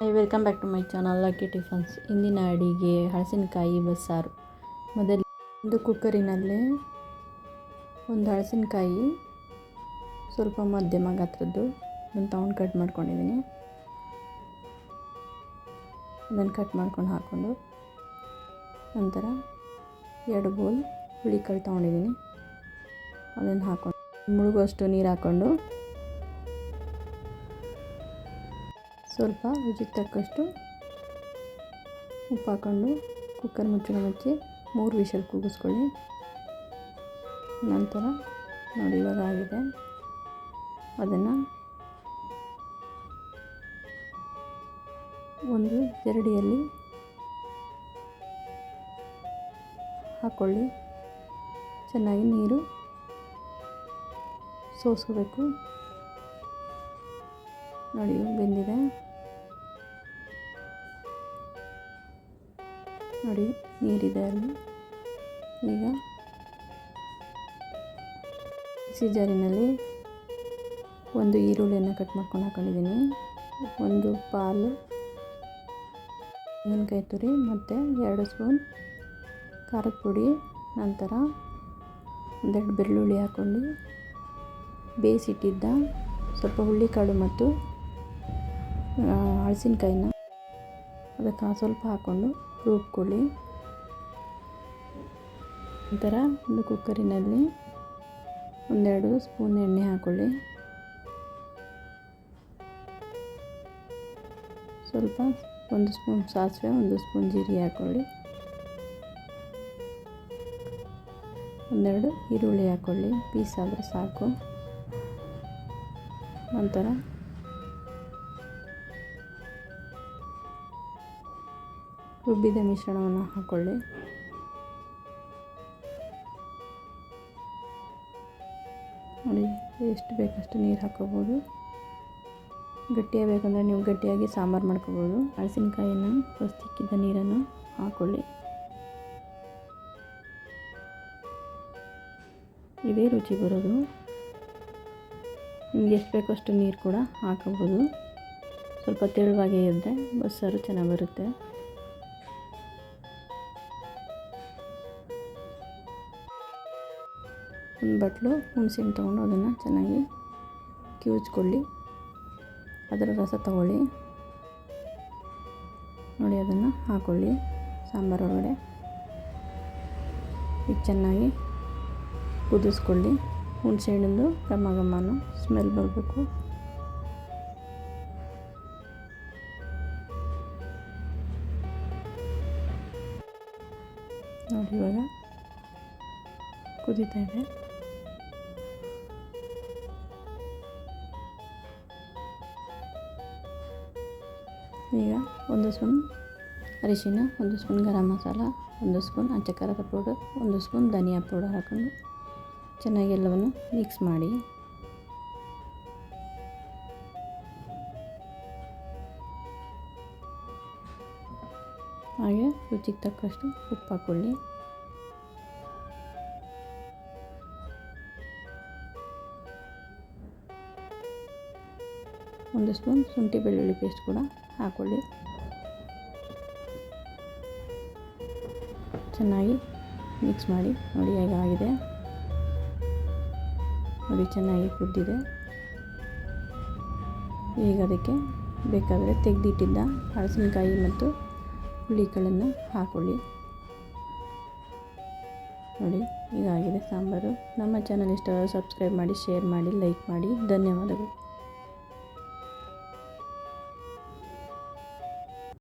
Hi welcome back to my channel Lucky Tiffins ಇಂದಿನ ಅಡಿಗೆ ಹಳಸಿನಕಾಯಿ ಬಸ್ಸಾರು. ಮೊದಲು ಒಂದು ಕುಕ್ಕರಿನಲ್ಲಿ ಒಂದು ಹಳಸಿನಕಾಯಿ, ಸ್ವಲ್ಪ ಮಧ್ಯಮ ಗಾತ್ರದ್ದು. ಅದನ್ನು ತಗೊಂಡು ಕಟ್ ಮಾಡ್ಕೊಂಡಿದ್ದೀನಿ ಅದನ್ನು ಕಟ್ ಮಾಡ್ಕೊಂಡು ಹಾಕ್ಕೊಂಡು ನಂತರ ಎರಡು ಬೋಲ್ ಹುಳಿಕಾಳು ತೊಗೊಂಡಿದ್ದೀನಿ ಅದನ್ನು ಹಾಕ್ಕೊಂಡು ಮುಳುಗುವಷ್ಟು ನೀರು ಹಾಕ್ಕೊಂಡು ಸ್ವಲ್ಪ ರುಚಿಗೆ ತಕ್ಕಷ್ಟು ಉಪ್ಪು ಹಾಕ್ಕೊಂಡು ಕುಕ್ಕರ್ ಮುಚ್ಚಳ ಮುಚ್ಚಿ ಮೂರು ವಿಷಲ್ ಕೂಗಿಸ್ಕೊಳ್ಳಿ. ನಂತರ ನೋಡಿ ಇವಾಗ ಆಗಿದೆ. ಅದನ್ನು ಒಂದು ಜರಡಿಯಲ್ಲಿ ಹಾಕ್ಕೊಳ್ಳಿ ಚೆನ್ನಾಗಿ ನೀರು ಸೋಸ್ಕೋಬೇಕು. ನೋಡಿ ಬೆಂದಿದೆ. ನೋಡಿ, ನೀರಿದೆ ಅಲ್ಲಿ. ಈಗ ಸೀಜಾರಿನಲ್ಲಿ ಜಾರಿನಲ್ಲಿ ಒಂದು ಈರುಳ್ಳಿಯನ್ನು ಕಟ್ ಮಾಡ್ಕೊಂಡು ಹಾಕೊಂಡಿದ್ದೀನಿ. ಒಂದು ಪಾಲು ತೆಂಗಿನಕಾಯಿ ತುರಿ ಮತ್ತು ಎರಡು ಸ್ಪೂನ್ ಖಾರದ ಪುಡಿ, ನಂತರ ಒಂದೆರಡು ಬೆಳ್ಳುಳ್ಳಿ ಹಾಕ್ಕೊಂಡು ಬೇಯಿಸಿಟ್ಟಿದ್ದ ಸ್ವಲ್ಪ ಹುಳ್ಳಿಕಾಳು ಮತ್ತು ಹಳಸಿನಕಾಯಿನ ಅದಕ್ಕೆ ಸ್ವಲ್ಪ ಹಾಕ್ಕೊಂಡು ರುಬ್ಕೊಳ್ಳಿ ನಂತರ ಒಂದು ಕುಕ್ಕರಿನಲ್ಲಿ ಒಂದೆರಡು ಸ್ಪೂನ್ ಎಣ್ಣೆ ಹಾಕ್ಕೊಳ್ಳಿ ಸ್ವಲ್ಪ ಒಂದು ಸ್ಪೂನ್ ಸಾಸಿವೆ, ಒಂದು ಸ್ಪೂನ್ ಜೀರಿಗೆ ಹಾಕ್ಕೊಳ್ಳಿ ಒಂದೆರಡು ಈರುಳ್ಳಿ ಹಾಕ್ಕೊಳ್ಳಿ ಪೀಸ್ ಆದರೆ ಸಾಕು. ನಂತರ ರುಬ್ಬಿದ ಮಿಶ್ರಣವನ್ನು ಹಾಕ್ಕೊಳ್ಳಿ ನೋಡಿ, ಎಷ್ಟು ಬೇಕಷ್ಟು ನೀರು ಹಾಕ್ಕೋಬೋದು ಗಟ್ಟಿಯಾಗಿ ಬೇಕಂದರೆ ನೀವು ಗಟ್ಟಿಯಾಗಿ ಸಾಂಬಾರು ಮಾಡ್ಕೋಬೋದು. ಹಳಸಿನಕಾಯಿನ ಫಸ್ಟಿಕ್ಕಿದ್ದ ನೀರನ್ನು ಹಾಕ್ಕೊಳ್ಳಿ ಇದೇ ರುಚಿ ಬರೋದು. ನಿಮ್ಗೆ ಎಷ್ಟು ಬೇಕೋ ಅಷ್ಟು ನೀರು ಕೂಡ ಹಾಕೋಬೋದು. ಸ್ವಲ್ಪ ತೆಳುವಾಗೇ ಇದ್ದರೆ ಬಸ್ಸಾರು ಚೆನ್ನಾಗಿ ಬರುತ್ತೆ. ಒಂದು ಬಟ್ಲು ಹುಣಸೆಹಣ್ಣು ತೊಗೊಂಡು ಅದನ್ನು ಚೆನ್ನಾಗಿ ಕಿವುಚ್ಕೊಳ್ಳಿ. ಅದರ ರಸ ತಗೊಳ್ಳಿ. ನೋಡಿ, ಅದನ್ನು ಹಾಕ್ಕೊಳ್ಳಿ ಸಾಂಬಾರೊಳಗಡೆ ಈಗ ಚೆನ್ನಾಗಿ ಕುದಿಸ್ಕೊಳ್ಳಿ. ಹುಣಸೆಹಣ್ಣಿಂದು ಘಮ ಘಮನು ಸ್ಮೆಲ್ ಬರಬೇಕು. ನೋಡಿ, ಇವಾಗ ಕುದೀತಾ ಇದೆ. ಈಗ ಒಂದು ಸ್ಪೂನ್ ಅರಿಶಿನ ಒಂದು ಸ್ಪೂನ್ ಗರಂ ಮಸಾಲ, ಒಂದು ಸ್ಪೂನ್ ಅಚ್ಚ ಖಾರದ ಪೌಡರ್, ಒಂದು ಸ್ಪೂನ್ ಧನಿಯಾ ಪೌಡರ್ ಹಾಕೊಂಡು ಚೆನ್ನಾಗಿ ಎಲ್ಲವನ್ನು ಮಿಕ್ಸ್ ಮಾಡಿ. ಹಾಗೆ ರುಚಿಗೆ ತಕ್ಕಷ್ಟು ಉಪ್ಪು ಹಾಕ್ಕೊಳ್ಳಿ ಒಂದು ಸ್ಪೂನ್ ಶುಂಠಿ ಬೆಳ್ಳುಳ್ಳಿ ಪೇಸ್ಟ್ ಕೂಡ ಹಾಕ್ಕೊಳ್ಳಿ. ಚೆನ್ನಾಗಿ ಮಿಕ್ಸ್ ಮಾಡಿ. ನೋಡಿ ಹೇಗಾಗಿದೆ ನೋಡಿ, ಚೆನ್ನಾಗಿ ಕುದ್ದಿದೆ. ಈಗ ಅದಕ್ಕೆ ಬೇಕಾದರೆ ತೆಗೆದಿಟ್ಟಿದ್ದ ಹಳಸಿನಕಾಯಿ ಮತ್ತು ಹುಳಿಗಳನ್ನು ಹಾಕ್ಕೊಳ್ಳಿ. ನೋಡಿ ಈಗಾಗಿದೆ ಸಾಂಬಾರು. ನಮ್ಮ ಚಾನಲ್ ಇಷ್ಟ ಸಬ್ಸ್ಕ್ರೈಬ್ ಮಾಡಿ, ಶೇರ್ ಮಾಡಿ, ಲೈಕ್ ಮಾಡಿ. ಧನ್ಯವಾದಗಳು.